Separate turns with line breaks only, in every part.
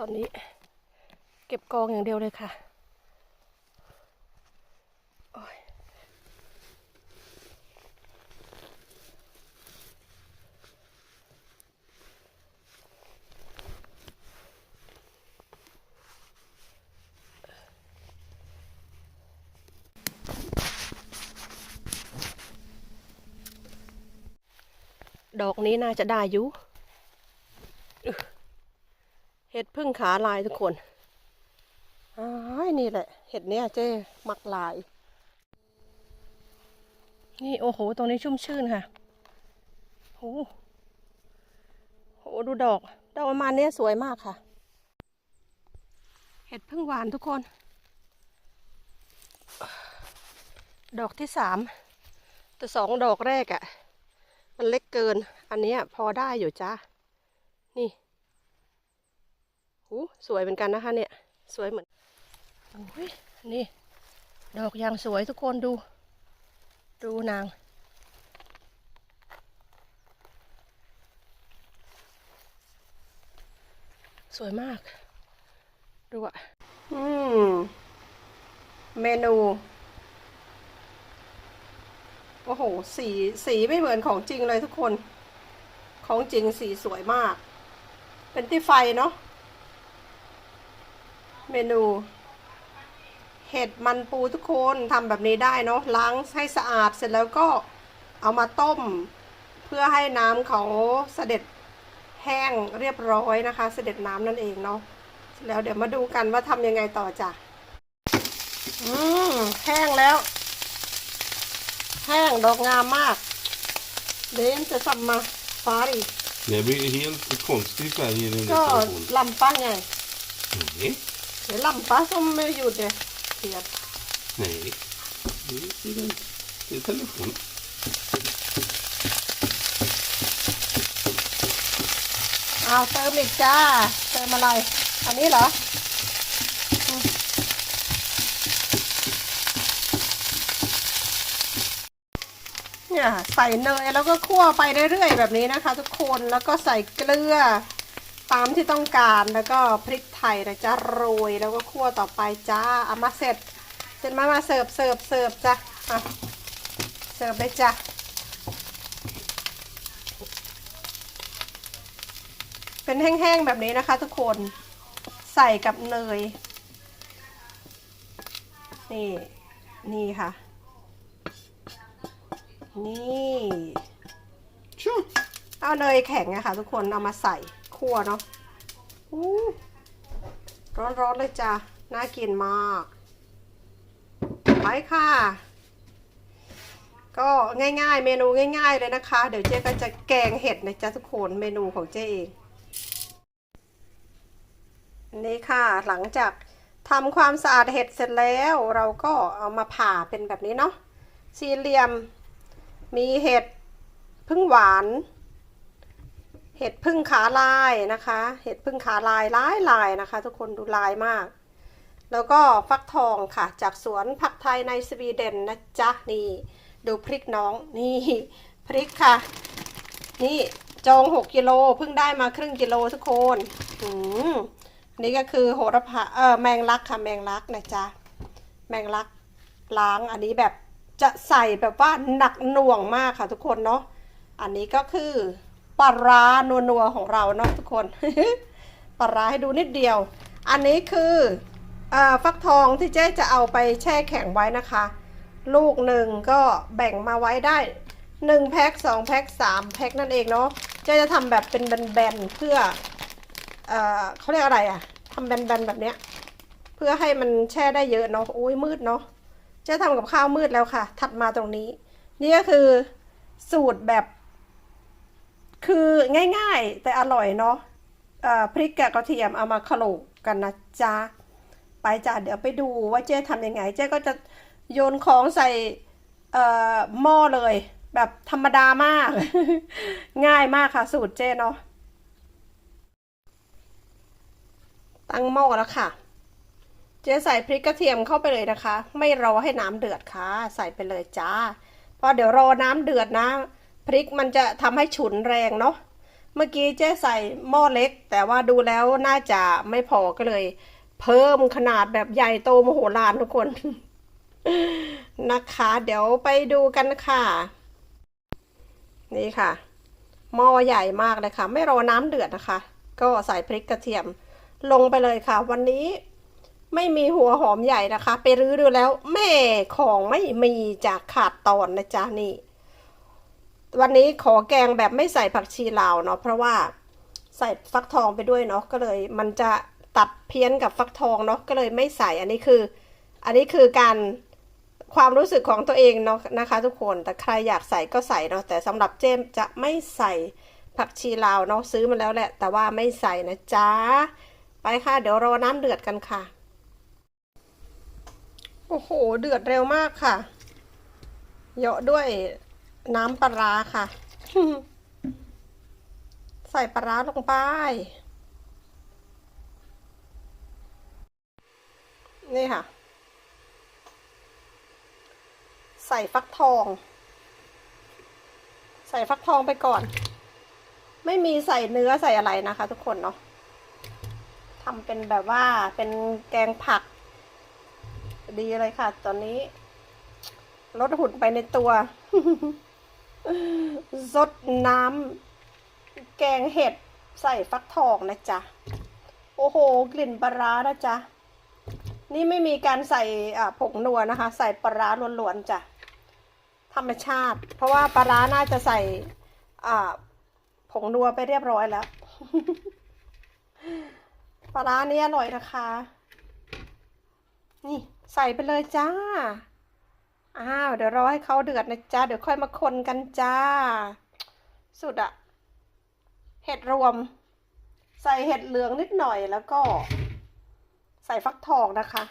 ตอนนี้ เก็บกองอย่างเดียวเลยค่ะดอกนี้น่าจะได้อยู่อึเห็ด พึ่งขาลายทุกคนอ้ายนี่แหละ เห็ดเนี้ยเจ๊มักลาย นี่โอ้โห ตรงนี้ชุ่มชื่นค่ะโหโหดูดอกดอกประมาณเนี้ยสวยมากค่ะ เห็ดพึ่งหวานทุกคน ดอกที่สามแต่สองดอกแรกอะ่ะ มันเล็กเกิน อันนี้พอได้อยู่จ้านี่ หูสวยเหมือนกันนะคะ เนี่ย สวยเหมือนโอ้ยนี่ ดอกยางสวยทุกคนดู ดูนาง สวยมาก ดูอะ อืม เมนู โอ้โห สี สีไม่เหมือนของจริงเลยทุกคน ของจริงสีสวยมาก เป็นที่ไฟเนาะ เมนูเห็ดมันปูทุกคนทำแบบนี้ได้เนาะล้างให้สะอาดเสร็จแล้วก็เอามาต้ม เพื่อให้น้ำเขาเสด็จแห้งเรียบร้อยนะคะ เสด็จน้ำนั่นเองเนาะเสร็จแล้วเดี๋ยวมาดูกันว่าทำยังไงต่อจ้ะอืมแห้งแล้ว แห้งดอกงามมากเดนจะสัมมาฟ้าดิ
Det blir helt konstig färg i din
ก็
installation.
ลำป้าไง
Nej,
เดี๋ยวลำป้า som gjorde det.
nej. Det är till en det är telefon.
เอาเติมอีกจ้าเติมอะไรอันนี้เหรออืมเนี่ยใส่เนยแล้วก็คั่วไปเรื่อยๆแบบนี้นะคะ ทุกคนแล้วก็ใส่เกลือ ตามที่ต้องการแล้วก็พริกไทยนะจ๊ะโรยแล้วก็คั่วต่อไปจ้าเอามาเสร็จเสร็จมามาเสิร์ฟเสิร์ฟเสิร์ฟจ้ะอะเสิร์ฟเลยจ้ะเป็นแห้งๆแบบนี้นะคะ ทุกคนใส่กับเนยนี่นี่ค่ะ นี่
Tja!
เอาเนยแข็งอะค่ะทุกคนเอามาใส่ คั่วเนาะอู้ร้อนๆเลยจ้ะ น่ากินมาก ไปค่ะ ก็ง่ายๆ เมนูง่าย ๆ เลยนะคะ เดี๋ยวเจ๊ก็จะแกงเห็ดนะจ๊ะทุกคนเมนูของเจ๊เองนี่ค่ะหลังจากทำความสะอาดเห็ดเสร็จแล้ว เราก็เอามาผ่าเป็นแบบนี้เนาะสี่เหลี่ยม มีเห็ดพึ่งหวาน เห็ดพึ่งขาลายนะคะ เห็ดพึ่งขาลายลายลายนะคะ ทุกคนดูลายมาก แล้วก็ฟักทองค่ะ จากสวนผักไทยในสวีเดนนะจ๊ะนี่ดูพริกน้องนี่พริกค่ะ นี่จอง 6กิโลเพิ่งได้มาครึ่งกิโลทุกคนอืมอันนี่ก็คือโหระพาเออแมงลักค่ะแมงลักนะจ๊ะแมงลักล้างอันนี้แบบจะใส่แบบว่าหนักหน่วงมากค่ะทุกคนเนาะอันนี้ก็คือ ปลาร้านัวๆของเราเนาะทุกคนปลาร้าให้ดูนิดเดียว อันนี้คืออฟักทองที่เจ๊จะเอาไปแช่แข็งไว้นะคะ ลูกหนึ่งก็แบ่งมาไว้ได้หนึ่งแพ็คสองแพ็คสามแพ็คนั่นเองเนาะเจ๊จะทำแบบเป็นแบนๆเพื่อเอเขาเรียกอะไรอะทำแบนๆแบบเนี้ยเพื่อให้มันแช่ได้เยอะเนาะโอ้ยมืดเนาะเจ๊ทำกับข้าวมืดแล้วค่ะ ถัดมาตรงนี้ นี่ก็คือสูตรแบบ คือง่ายๆ แต่อร่อยเนาะพริกกับกระเทียมเอามาขลุกกันนะจ๊ะ ไปจ้ะเดี๋ยวไปดูว่าเจ๊ทำยังไง เจ๊ก็จะโยนของใส่หม้อเลย แบบธรรมดามาก ง่ายมากค่ะสูตรเจ๊เนาะตั้งหม้อแล้วค่ะ เจ๊ใส่พริกกระเทียมเข้าไปเลยนะคะ ไม่รอให้น้ำเดือดค่ะ ใส่ไปเลยจ้าเพราะเดี๋ยวรอน้ำเดือดนะ พริกมันจะทำให้ฉุนแรงเนาะเมื่อกี้เจ๊ใส่หม้อเล็ก แต่ว่าดูแล้วน่าจะไม่พอก็เลย เพิ่มขนาดแบบใหญ่โตมโหฬารทุกคนนะคะ เดี๋ยวไปดูกันค่ะ นี่ค่ะหม้อใหญ่มากเลยค่ะ ไม่รอน้ำเดือดนะคะ ก็ใส่พริกกระเทียมลงไปเลยค่ะ วันนี้ไม่มีหัวหอมใหญ่นะคะ ไปรื้อดูแล้วแม่ของไม่มีจากขาดตอนนะจ๊ะนี่ วันนี้ขอแกงแบบไม่ใส่ผักชีลาวเนาะเพราะว่าใส่ฟักทองไปด้วยเนาะก็เลย มันจะตัดเพี้ยนกับฟักทองเนาะก็เลยไม่ใส่อันนี้คือ อันนี้คือการความรู้สึกของตัวเองเนาะนะคะ ทุกคนแต่ใครอยากใส่ก็ใส่เนาะแต่สำหรับเจมจะไม่ใส่ผักชีลาวเนาะซื้อมาแล้วแหละ แต่ว่าไม่ใส่นะจ๊ะไปค่ะ เดี๋ยวรอน้ำเดือดกันค่ะ โอ้โห เดือดเร็วมากค่ะเหยาะด้วย น้ำปลาร้าค่ะ ใส่ปลาร้าลงไป นี่ค่ะ ใส่ฟักทอง ใส่ฟักทองไปก่อน ไม่มีใส่เนื้อใส่อะไรนะคะ ทุกคนเนาะทำเป็นแบบว่าเป็นแกงผัก ดีเลยค่ะ ตอนนี้ลดหุ่นไปในตัว ซดน้ำแกงเห็ดใส่ฟักทองนะจ๊ะ โอ้โห กลิ่นปลาร้านะจ๊ะ นี่ไม่มีการใส่ผงนัวนะคะ ใส่ปลาร้าล้วนๆจ้ะ ธรรมชาติ เพราะว่าปลาร้าน่าจะใส่ผงนัวไปเรียบร้อยแล้ว ปลาร้านี้อร่อยนะคะ นี่ใส่ไปเลยจ้า อ้าว เดี๋ยวรอให้เขาเดือดนะจ๊ะเดี๋ยวค่อยมาคนกันจ้า สุดอะเห็ดรวม ใส่เห็ดเหลืองนิดหน่อยแล้วก็ ใส่ฟักทองนะคะ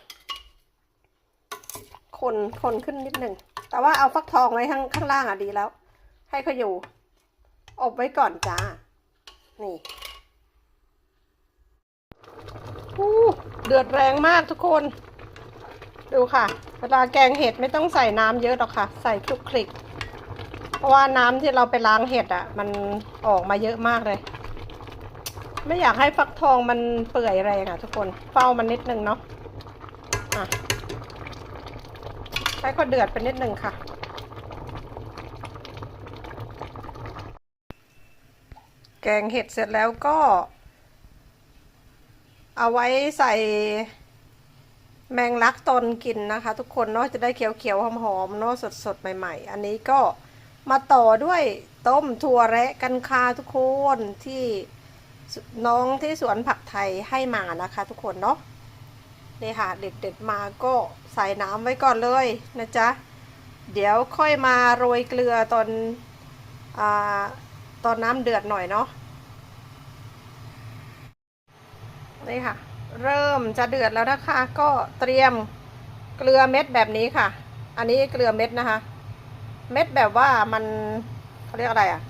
คนคนขึ้นนิดหนึ่ง แต่ว่าเอาฟักทองไว้ข้างข้างล่างอะดีแล้ว ให้เขาอยู่ อบไว้ก่อนจ้า นี่อู้เดือดแรงมากทุกคน ดูค่ะ เวลาแกงเห็ดไม่ต้องใส่น้ำเยอะหรอกค่ะ ใส่คลุกคลิก เพราะว่าน้ำที่เราไปล้างเห็ดอะ มันออกมาเยอะมากเลย ไม่อยากให้ฟักทองมันเปื่อยแรงอะ ทุกคน เฝ้ามันนิดนึงเนาะอะให้เขาเดือดไปนิดนึงค่ะแกงเห็ดเสร็จแล้วก็ เอาไว้ใส่ แมงลักตนกินนะคะ ทุกคนเนาะจะได้เขียวๆหอมๆเนาะสดๆใหม่ ๆ อันนี้ก็มาต่อด้วยต้มถั่วแระกันค่ะทุกคนที่น้องที่สวนผักไทยให้มานะคะ ทุกคนเนาะนี่ค่ะเด็ดๆมาก็ใส่น้ำไว้ก่อนเลยนะจ๊ะเดี๋ยวค่อยมาโรยเกลือตอนอาตอนน้ำเดือดหน่อยเนาะนี่ค่ะ เริ่มจะเดือดแล้วนะคะ ก็เตรียมเกลือเม็ดแบบนี้ค่ะ อันนี้เกลือเม็ดนะคะ เม็ดแบบว่ามันเขาเรียกอะไรอะ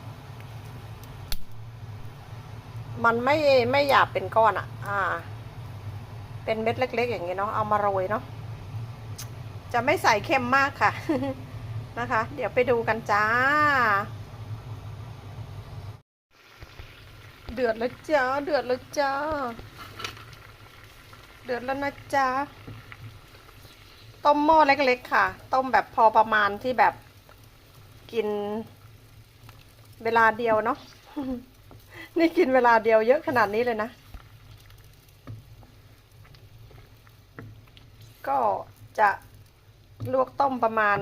มันไม่ไม่หยาบเป็นก้อนอะ อ่า เป็นเม็ดเล็ก ๆ อย่างเงี้เนาะ เอามาโรยเนาะ จะไม่ใส่เค็มมากค่ะ นะคะ เดี๋ยวไปดูกันจ้า เดือดแล้วจ้า เดือดแล้วจ้า เดือดแล้วนะจ๊ะ ต้มหม้อเล็กๆค่ะ ต้มแบบพอประมาณที่แบบกินเวลาเดียวเนาะ นี่กินเวลาเดียวเยอะขนาดนี้เลยนะ ก็จะลวกต้มประมาณ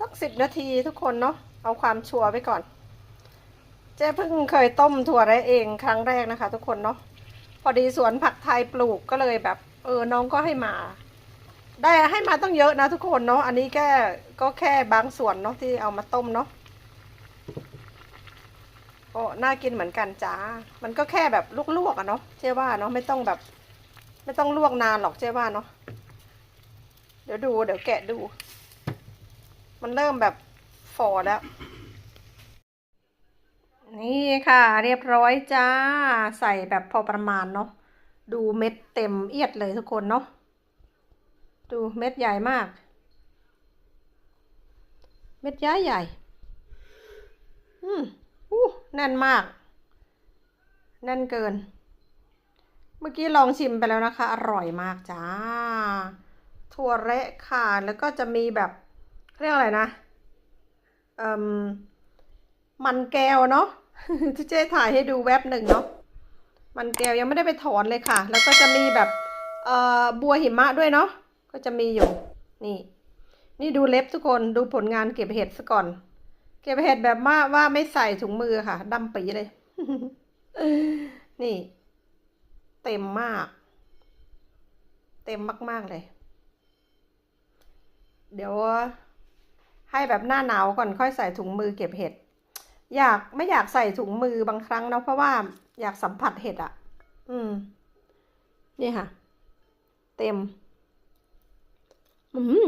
สักสิบนาทีทุกคนเนาะ เอาความชัวร์ไว้ก่อน เจ๊เพิ่งเคยต้มถั่วไรเองครั้งแรกนะคะ ทุกคนเนาะ อดีสวนผักไทยปลูกก็เลยแบบ เออน้องก็ให้มา ได้ให้มาต้องเยอะนะทุกคนเนาะอันนี้แค่ก็แค่บางส่วนเนาะที่เอามาต้มเนาะโอ้น่ากินเหมือนกันจ้า มันก็แค่แบบลวกๆอะเนาะเจ๊ว่าเนาะไม่ต้องแบบ ไม่ต้องลวกนานหรอกเจ๊ว่าเนาะเดี๋ยวดูเดี๋ยวแกะดู มันเริ่มแบบฝ่อแล้ว นี่ค่ะ เรียบร้อยจ้า ใส่แบบพอประมาณเนาะดูเม็ดเต็มเอียดเลยทุกคนเนาะดูเม็ดใหญ่มาก เม็ดย้ายใหญ่ อืมอู้แน่นมาก แน่นเกิน เมื่อกี้ลองชิมไปแล้วนะคะ อร่อยมากจ้า ถั่วเละค่ะ แล้วก็จะมีแบบเรียกอะไรนะ เอ่มมันแก้วเนาะ ที่เจ๊ถ่ายให้ดูแวบหนึ่งเนาะมันแก้วยังไม่ได้ไปถอนเลยค่ะ แล้วก็จะมีแบบเอ่อบัวหิมะด้วยเนาะก็จะมีอยู่ นี่ นี่ดูเล็บทุกคนดูผลงานเก็บเห็ดซะก่อน เก็บเห็ดแบบว่าว่าไม่ใส่ถุงมือค่ะดำปีเลย นี่ เต็มมาก เต็มมาก ๆเลย เดี๋ยวให้แบบหน้าหนาวก่อนค่อยใส่ถุงมือเก็บเห็ด อยากไม่อยากใส่ถุงมือบางครั้งเนาะเพราะว่าอยากสัมผัสเห็ดอะ่ะ อืม นี่ค่ะ เต็ม อืม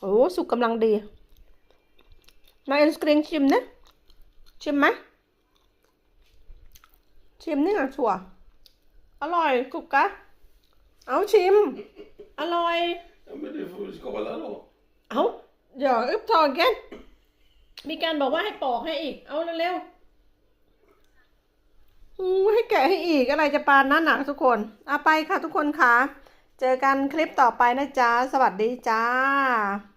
โอ้สุกกำลังดีนายเอลสกริงชิมนะชิมไหมชิมนี่ค่ะชัวอร่อยกุกกะ เอาชิม อร่อย
Ja, men du får skala då.
เอา มีการบอกว่าให้ปอกให้อีก เอาเร็วๆอืมให้แกะให้อีกอะไรจะปานนั้นหนักทุกคนเอาไปค่ะทุกคนค่ะ เจอกันคลิปต่อไปนะจ๊ะ สวัสดีจ้า